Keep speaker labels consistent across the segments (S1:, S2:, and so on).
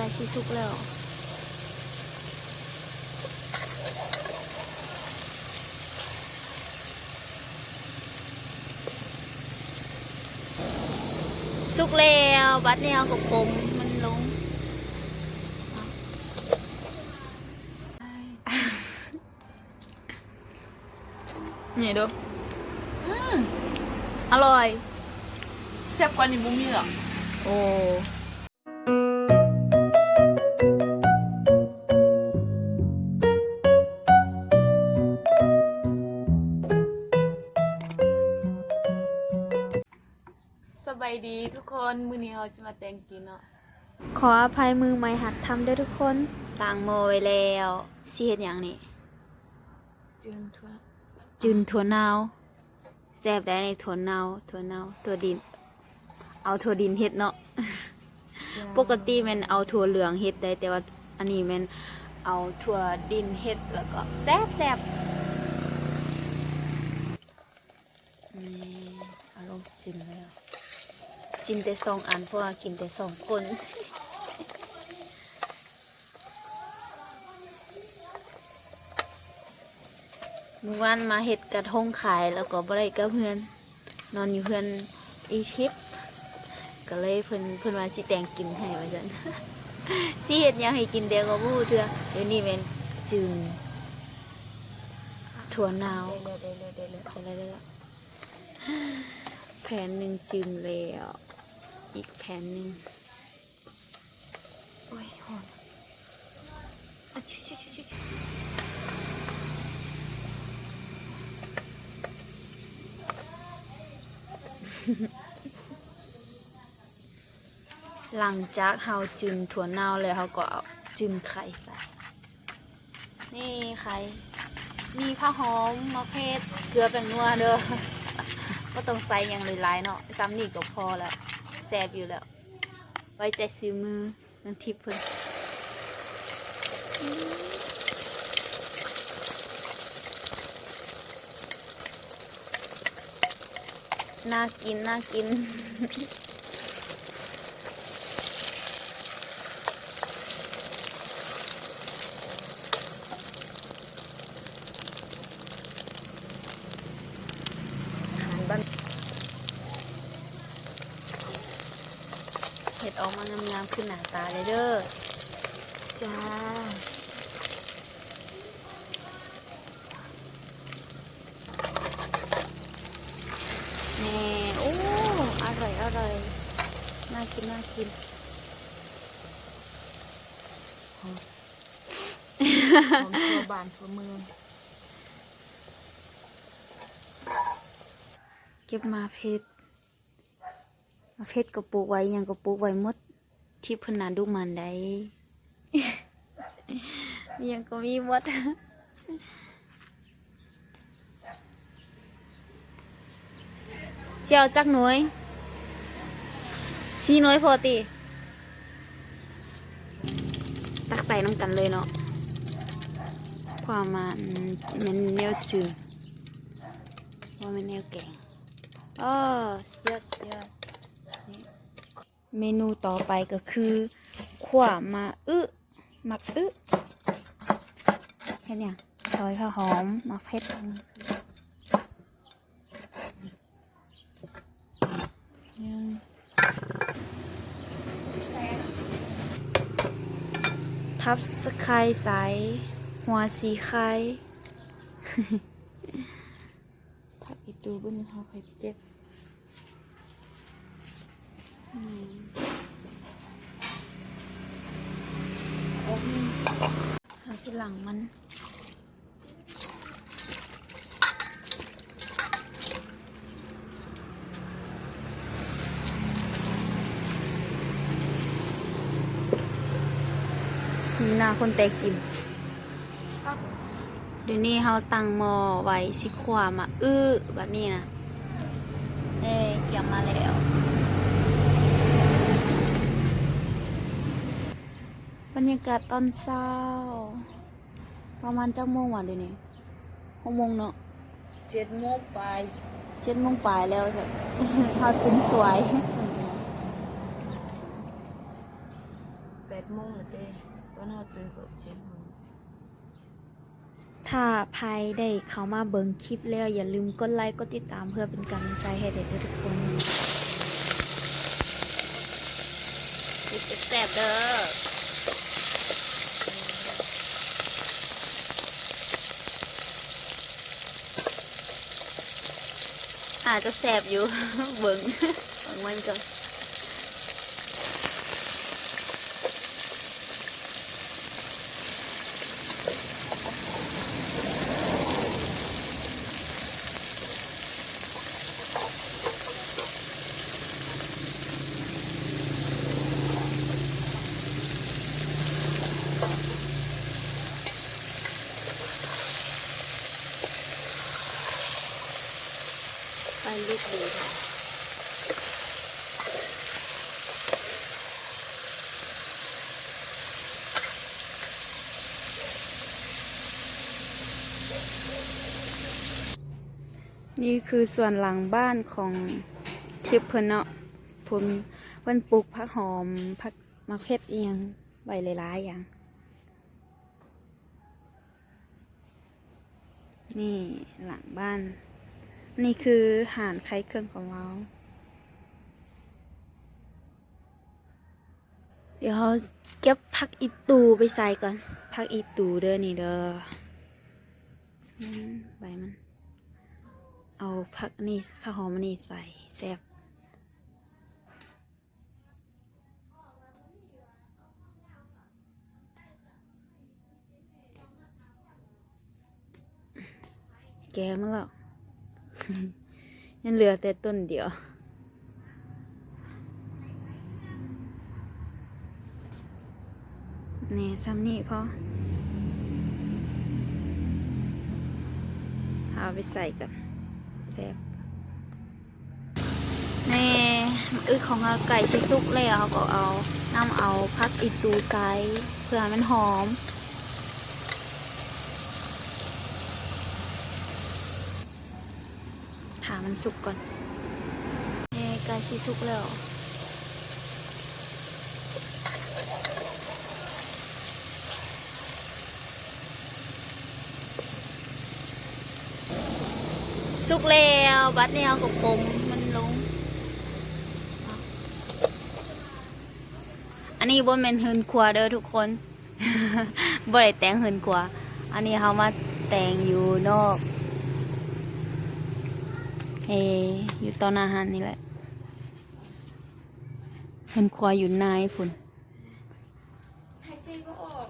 S1: กล้ชิสุกแล้วสุกแล้วบัดนี้เอากับผมมันลงนี่ดูอืมอร่อย
S2: แซ่บกว่านี้บุมีหรอ
S1: โอ้
S2: บายดีทุกคนมื้อนี้เราจะมาแต่งกินเนาะ
S1: ขออภัยมือใหม่หัดทำด้วยทุกคนต่างโมไว้แล้วสิเฮ็ดอย่างนี้
S2: จืนทั่ว
S1: จืนถั่วเน่าแซ่บได้ในถั่วเน่าถั่วเน่าถั่วดิน เอาถั่วดินเฮ็ดเนาะปกติแมันเอาถั่วเหลืองเฮ็ดได้แต่ว่าอันนี้แมันเอาถั่วดินเฮ็ดแล้วก็แซ่บแซ่บนี่อารมณ์ชิมแล้ว กินแต่สองอันเพราะว่ากินแต่สองคนเมื่อวานมาเห็ดกระทงขายแล้วก็บ่ได้กับเพื่อน นอนอยู่เพื่อนอีทิปก็เลยเพิ่นเพิ่นว่าสิแตงกินให้ว่าซั่นสิเฮ็ดยังให้กินเดียวก็บู้เทื่อเดี๋ยวนี้แม่นจึงถั่วเนา
S2: เด้อเด้อเด้อเด้อเด้อ
S1: อะไรเด้อแผ่นหนึ่งจึงแล้ว อีกแผ่นหนึ่งโอ้ยหอมอะชิชิชิชิชิหลังจากเฮาจึงถั่วเน่าแล้วเฮาก็เอาจึงไข่ใส่ นี่ไข่ มีผ้าหอมมะเขือเกลือแป้งนัวเด้อก็ต้องใส่อย่างหลายๆเนาะซ้ำนี่ก็พอแล้ว แซ่บอยู่แล้ว ไว้ใจซื้อมือนันทิพย์เพิ่นน่ากิน น่ากินอาหารบ้านเห็ด ออกมางามๆขึ้นหน้าตาเลยเด้อ
S2: จ้า
S1: แน่โอ้อร่อยอร่อยน่ากินน่ากิน
S2: หอมทั่วบ้านทั่วเมือง
S1: เก็บมาเพชรมา เพชรก็ปลูกไว้ยังก็ปลูกไว้หมดที่พนนาดูมันได้ยังก็มีหมดเจียวจักหน่วยชี้หน่วยพอติตักใส่น้ำกันเลยเนาะความมันมันแนวจืดว่ามันแนวแกงอ๋อเสียเสีย เมนูต่อไปก็คือขวามาอึมักอึเห็นยังซอยข้าวหอมมักเผ็ดทับสไครใสหัวสีไข่ผักอีตูบุ้นเขาไข่เจ็บ เอาสิหลังมันสีหน้าคนแตกกินเดี๋ยวนี้เขาตั้งมอไว้สิขวามาอื้อแบบนี้นะเอ้เกี่ยมมาแล้ว รรยากาศตอนเช้า ประมาณจักโมงวะเดี๋ยวนี้หกโมงเนาะ
S2: เจ็ดโมงไป
S1: เจ็ดโมงปลายแล้วจ้ะเขาตื่นสวย
S2: แปดโมงแล้วเด้ตอนเราตื่นก็เจ็ดโมง
S1: ถ้าใครได้เข้ามาเบิ่งคลิปแล้ว อย่าลืมกดไลค์กดติดตามเพื่อเป็นกำลังใจให้เด็กทุกคน
S2: กินแซ่บเด้อ
S1: อาจจะแสบอยู่ เบิ่งเบิ่งมันก่อน ไปลูกดีค่ะนี่คือส่วนหลังบ้านของทิพย์เพิ่นเนาะเพิ่นเพิ่นปลูกผักหอมผักมะเขือเอียงใบหลายๆอย่าง นี่หลังบ้าน นี่คือหารไข่เครื่องของเรา เดี๋ยวเราเก็บผักอีตูไปใส่ก่อนผักอีตูเด้อนี่เด้อใบมัน เอาผักนี่ผักหอมนนี่ใส่แซ่บแกมาแล้ว ยังเหลือแต่ต้นเดียว นี่ซ้ำนี่พอเอาไปใส่กันแซ่บนี่อึของเราไก่สิสุกแล้วเขาก็เอาน้ำเอาพักอีตูใส่เพื่อให้มันหอม ถา มันสุกก่อนนี่ไก่สิสุกแล้วสุกแล้วบัดนี้เอากับปมมันลง อันนี้บนเป็นหืนครัวเด้อทุกคนบ่ได้แต่งหืนครัว อันนี้เขามาแต่งอยู่นอก เออยู่ตอนอาหารนี่แหละหืนครัวอยู่ในพุ่น
S2: หายใจก็ออก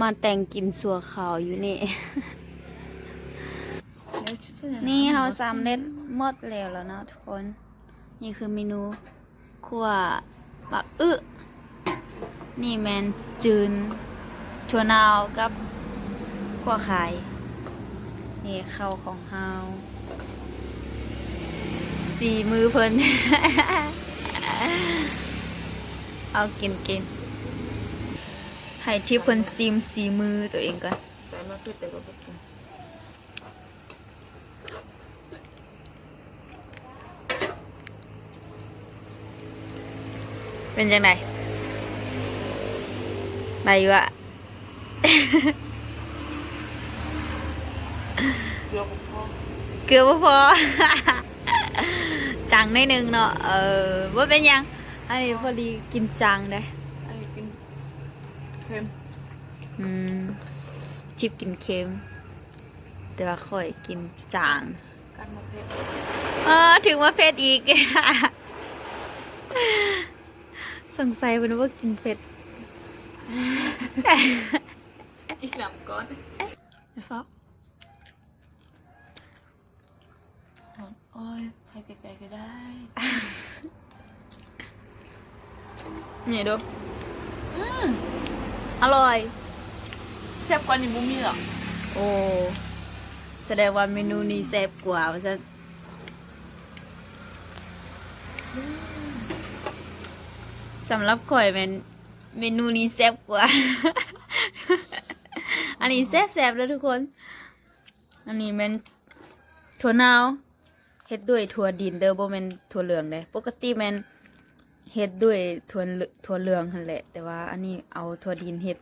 S1: มาแต่งกินสัวขาวอยู่นี่
S2: แล้วชื่ออะไร
S1: นี่เราสำเร็จหมดแล้วแล้วเนาะทุกคน นี่คือเมนูขั่วบะอึนี่แมนจืนชัวนาวกับขั่วไข่นี่ข้าวของเฮา สีมือเพิ่น เอากินกินให้ทิพย์เพิ่นซิมสีมือตัวเองก่อน
S2: ใส่มาคือแต่ก็บ่กิน
S1: เป็นจังไดไหนอยู่อะ
S2: เดี๋ยวผมพอ
S1: เกือบพอ จังได้หนึ่งเนาะเออว่าเป็นหยังอันนี้พอดีกินจังได้
S2: อันนี้กินเค็ม
S1: อืมชิปกินเค็ม แต่ว่าค่อยกินจาง
S2: กันมะเขือ
S1: เออถึงว่าเผ็ดอีก สงสัยเป็นว่ากินเผ็ด
S2: อีกหลับก่อน
S1: ไม่ฟอก
S2: โอ้ย ใช้ไกลๆก็ได้
S1: นี่ดู อืมอร่อย
S2: แซ่บกว่านี้บุมีหรอ
S1: โอ้ แสดงว่าเมนูนี้แซ่บกว่าว่าซะสำหรับข่อยแมนเมนูนี้แซ่บกว่า อันนี้แซ่บๆแล้วทุกคน อันนี้แมนถั่วเนาว เฮ็ดด้วยถั่วดินเด้อบ่แม่นถั่วเหลืองเด้ปกติแมนเฮ็ดด้วยถั่วถั่วเหลืองหั่นแหละ แต่ว่าอันนี้เอาถั่วดินเฮ็ด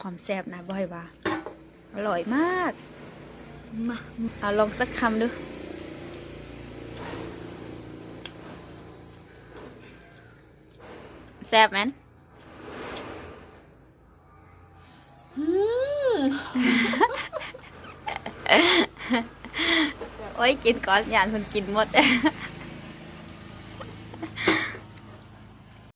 S1: ความแซ่บนะบ่ให้ว่าอร่อยมากมาเอาลองสักคำดูแซ่บไหมน กินก่อนอย่างคนกินหมด